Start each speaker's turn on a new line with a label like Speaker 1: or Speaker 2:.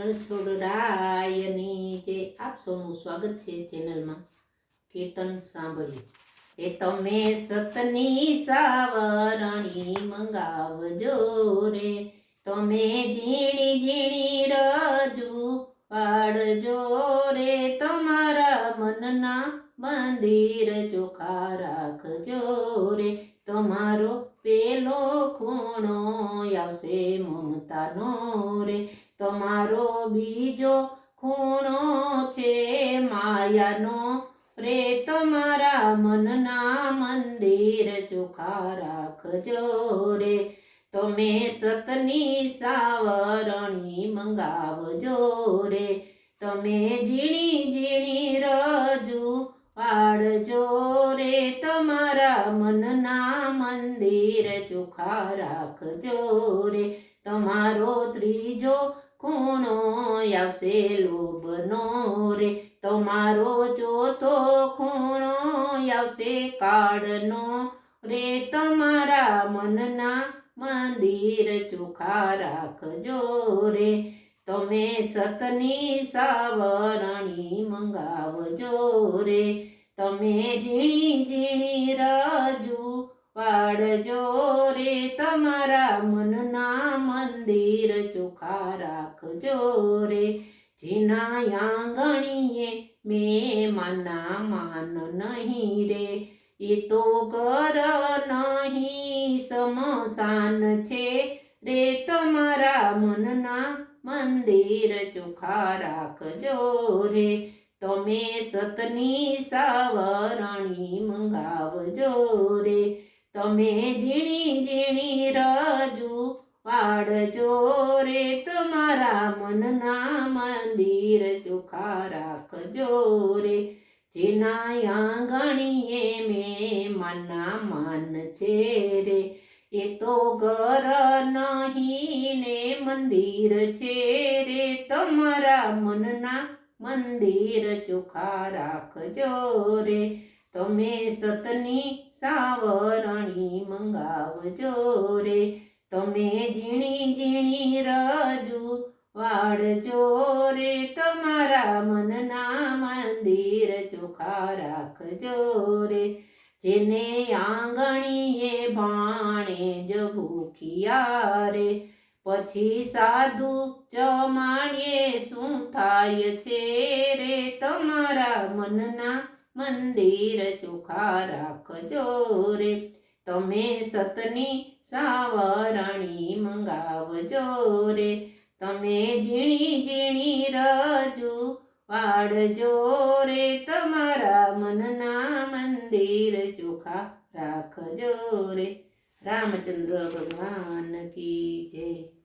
Speaker 1: રણછોડરાયની જે આપ સૌનું સ્વાગત છે ચેનલમાં. કીર્તન સાંભળ્યું એ તમે સતની સાવરણી મંગાવજો રે. તમે ઝીણી ઝીણી રજુ પાડજો રે. તમારા મનના મંદિર ચોખા રાખજો રે. તમારો પેલો ખૂણો આવશે મમતાનો રે. તમારો બીજો ખૂણો છે માયાનો રે તમારા મનના મંદિર ચોખા રાખજો રે. તમે સતની સાવરણી મંગાવજો રે. તમે ઝીણી ઝીણી રજુ પાડજો રે. તમારા મનના મંદિર ચોખા રાખજો રે. તમારો ત્રીજો ખૂણો આવશે લોભનો રે? તમારો ચોથો ખૂણો આવશે કાળનો રે? તમારા મનના મંદિર ચોખા રાખજો રે. તમે સતની સાવરણી મંગાવજો રે. તમે ઝીણી ઝીણી રજુ પાડજો રે તમારા મનના મંદિર ચોખા રાખજો રે. જીના આંગણીએ મેં માના માન નહીં રે. એ તો ઘર નહીં સમસાન છે રે. તમારા મનના મંદિર ચોખા રાખજો રે. તમે સતની સાવરણી મંગાવજો રે. તમે ઝીણી ઝીણી રજુ પાડજો રે, તમારા મનના મંદિર ચોખા રાખજો રે. જેના આંગણીએ મેં મના માન છે રે, એ તો ઘર નહીં ને મંદિર છે રે. તમારા મનના મંદિર ચોખા રાખજો રે, તમે સતની સાવરણી મંગાવજો રે. તમે ઝીણી ઝીણી રજુ વાળજો રે. તમારા મનના મંદિર ચોખા રાખજો રે. જેને આંગણીએ ભાણે જ ભૂખિયા રે. પછી સાધુ ચમાણીએ શું થાય છે રે. તમારા મનના મંદિર ચોખા રાખજો રે. તમે સતની સાવરણી મંગાવજો રે. તમે ઝીણી ઝીણી રજુ પાડજો રે. તમારા મનના મંદિર ચોખા રાખજો રે. રામચંદ્ર ભગવાન કી જય.